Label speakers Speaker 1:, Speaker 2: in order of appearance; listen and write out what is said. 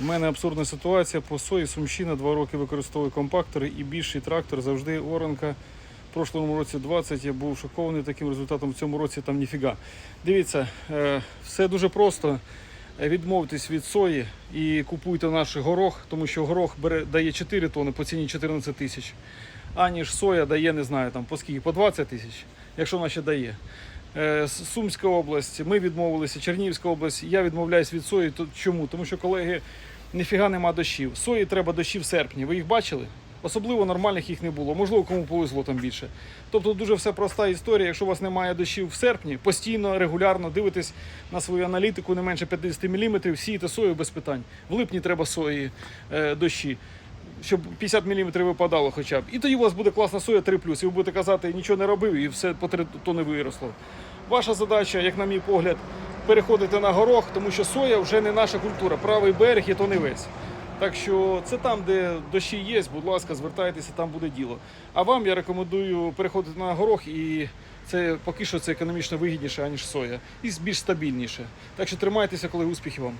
Speaker 1: У мене абсурдна ситуація по сої Сумщина два роки використовує компактори і більший трактор завжди оранка. В прошлому році 20 я був шокований таким результатом. В цьому році там ніфіга. Дивіться, е, все дуже просто. Е, Відмовтесь від сої і купуйте наш горох, тому що горох бере, дає 4 тони по ціні 14 тисяч. Аніж соя дає, не знаю, там по скільки, по 20 тисяч, якщо вона ще дає. Е, Сумська область, ми відмовилися, Чернігівська область, я відмовляюсь від сої. Чому? Тому що, колеги, ніфіга нема дощів. Сої треба дощі в серпні. Ви їх бачили? Особливо нормальних їх не було. Можливо, кому повезло там більше. Тобто дуже все проста історія. Якщо у вас немає дощів в серпні, постійно, регулярно дивитесь на свою аналітику не менше 50 мм, сієте сою без питань. В липні треба сої е, дощі. Щоб 50 мм випадало хоча б. І тоді у вас буде класна соя 3 І ви будете казати, нічого не робив, і все по 3 тони виросло. Ваша задача, як на мій погляд, переходити на горох, тому що соя вже не наша культура. Правий берег і то не весь. Так що це там, де дощі є, будь ласка, звертайтеся, там буде діло. А вам я рекомендую переходити на горох, і це поки що це економічно вигідніше, аніж соя, і більш стабільніше. Так що тримайтеся, коли успіхів вам.